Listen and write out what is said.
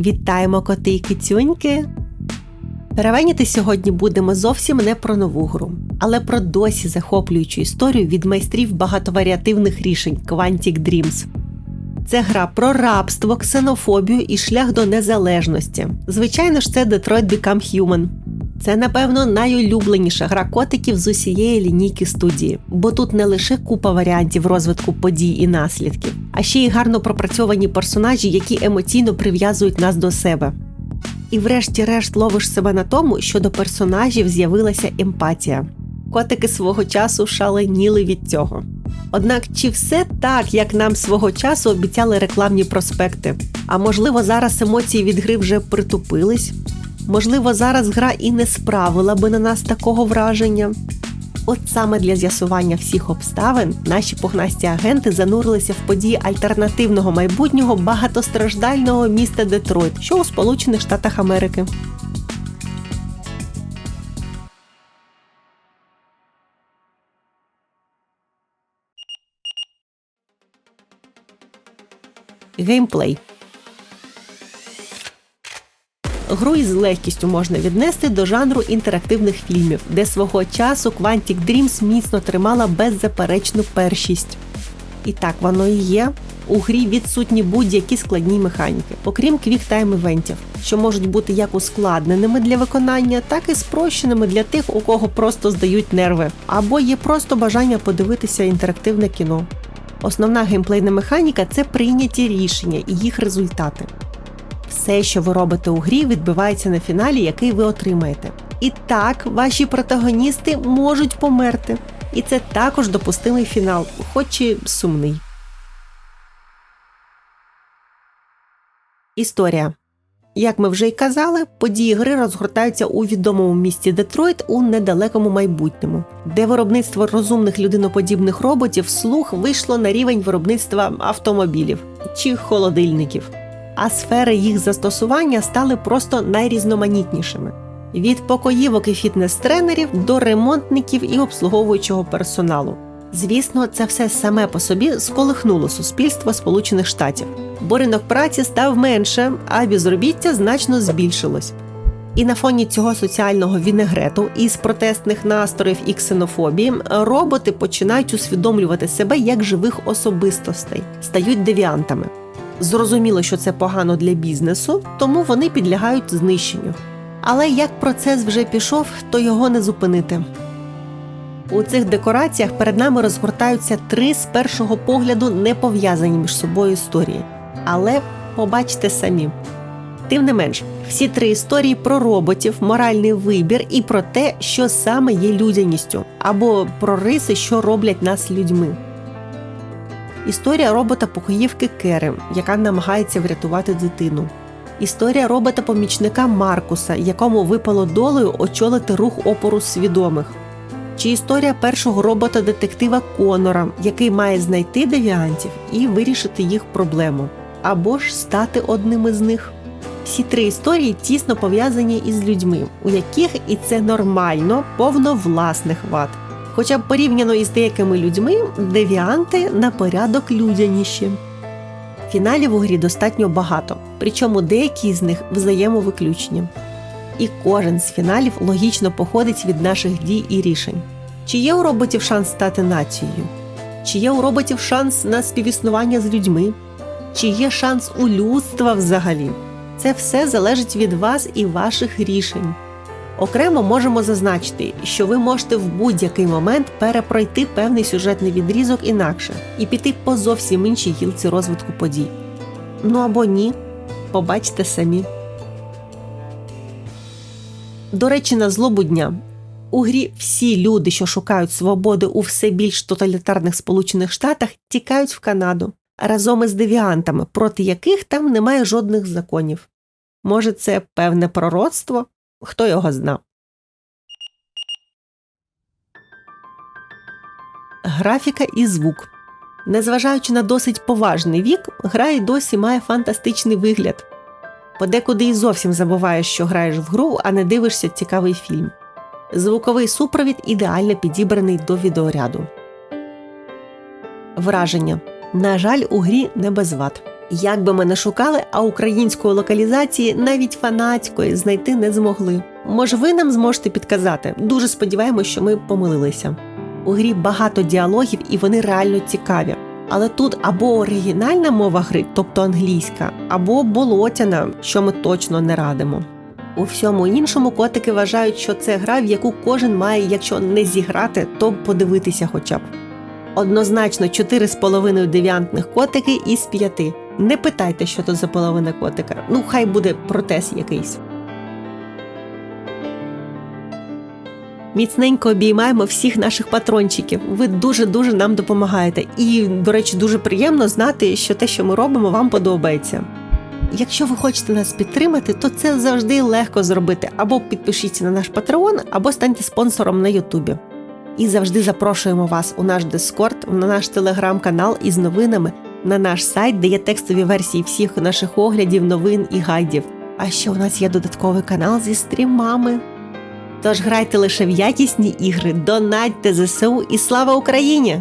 Вітаємо коти і кицюньки! Перевеніти сьогодні будемо зовсім не про нову гру, але про досі захоплюючу історію від майстрів багатоваріативних рішень Quantic Dreams. Це гра про рабство, ксенофобію і шлях до незалежності. Звичайно ж, це Detroit Become Human. Це, напевно, найулюбленіша гра котиків з усієї лінійки студії, бо тут не лише купа варіантів розвитку подій і наслідків, а ще й гарно пропрацьовані персонажі, які емоційно прив'язують нас до себе. І, врешті-решт, ловиш себе на тому, що до персонажів з'явилася емпатія. Котики свого часу шаленіли від цього. Однак чи все так, як нам свого часу обіцяли рекламні проспекти? А можливо, зараз емоції від гри вже притупились? Можливо, зараз гра і не справила би на нас такого враження. От саме для з'ясування всіх обставин наші пухнасті агенти занурилися в події альтернативного майбутнього багатостраждального міста Детройт, що у Сполучених Штатах Америки. Геймплей Гру із легкістю можна віднести до жанру інтерактивних фільмів, де свого часу Quantic Dreams міцно тримала беззаперечну першість. І так воно і є. У грі відсутні будь-які складні механіки, окрім квіктайм івентів, що можуть бути як ускладненими для виконання, так і спрощеними для тих, у кого просто здають нерви, або є просто бажання подивитися інтерактивне кіно. Основна геймплейна механіка це прийняті рішення і їх результати. Все, що ви робите у грі, відбувається на фіналі, який ви отримаєте. І так, ваші протагоністи можуть померти. І це також допустимий фінал, хоч і сумний. Історія. Як ми вже й казали, події гри розгортаються у відомому місті Детройт у недалекому майбутньому, де виробництво розумних людиноподібних роботів слух вийшло на рівень виробництва автомобілів чи холодильників а сфери їх застосування стали просто найрізноманітнішими. Від покоївок і фітнес-тренерів до ремонтників і обслуговуючого персоналу. Звісно, це все саме по собі сколихнуло суспільство Сполучених Штатів, бо ринок праці став менше, а безробіття значно збільшилось. І на фоні цього соціального вінегрету із протестних настроїв і ксенофобії роботи починають усвідомлювати себе як живих особистостей, стають девіантами. Зрозуміло, що це погано для бізнесу, тому вони підлягають знищенню. Але як процес вже пішов, то його не зупинити. У цих декораціях перед нами розгортаються три з першого погляду не пов'язані між собою історії. Але побачте самі. Тим не менш, всі три історії про роботів, моральний вибір і про те, що саме є людяністю, або про риси, що роблять нас людьми. Історія робота-покоївки Керем, яка намагається врятувати дитину. Історія робота-помічника Маркуса, якому випало долею очолити рух опору свідомих. Чи історія першого робота-детектива Конора, який має знайти девіантів і вирішити їх проблему, або ж стати одним із них. Всі три історії тісно пов'язані із людьми, у яких і це нормально, повно власних вад. Хоча б порівняно із деякими людьми, девіанти на порядок людяніші. Фіналів у грі достатньо багато, причому деякі з них взаємовиключні. І кожен з фіналів логічно походить від наших дій і рішень. Чи є у роботів шанс стати нацією? Чи є у роботів шанс на співіснування з людьми? Чи є шанс у людства взагалі? Це все залежить від вас і ваших рішень. Окремо можемо зазначити, що ви можете в будь-який момент перепройти певний сюжетний відрізок інакше і піти по зовсім іншій гілці розвитку подій. Ну або ні, побачте самі. До речі, на злобу дня. У грі всі люди, що шукають свободи у все більш тоталітарних Сполучених Штатах, тікають в Канаду разом із девіантами, проти яких там немає жодних законів. Може, це певне пророцтво? Хто його знав? Графіка і звук. Незважаючи на досить поважний вік, гра й досі має фантастичний вигляд. Подекуди і зовсім забуваєш, що граєш в гру, а не дивишся цікавий фільм. Звуковий супровід ідеально підібраний до відеоряду. Враження. На жаль, у грі не без вад. Як би ми не шукали, а української локалізації навіть фанатської знайти не змогли. Може, ви нам зможете підказати? Дуже сподіваємось, що ми помилилися. У грі багато діалогів і вони реально цікаві. Але тут або оригінальна мова гри, тобто англійська, або болотяна, що ми точно не радимо. У всьому іншому котики вважають, що це гра, в яку кожен має, якщо не зіграти, то подивитися хоча б. Однозначно 4,5 девіантних котики із 5. Не питайте, що то за половина котика. Ну, хай буде протез якийсь. Міцненько обіймаємо всіх наших патрончиків. Ви дуже-дуже нам допомагаєте. І, до речі, дуже приємно знати, що те, що ми робимо, вам подобається. Якщо ви хочете нас підтримати, то це завжди легко зробити. Або підпишіться на наш Патреон, або станьте спонсором на Ютубі. І завжди запрошуємо вас у наш Дискорд, на наш телеграм-канал із новинами, на наш сайт, де є текстові версії всіх наших оглядів, новин і гайдів. А ще у нас є додатковий канал зі стрімами. Тож грайте лише в якісні ігри, донатьте ЗСУ і слава Україні!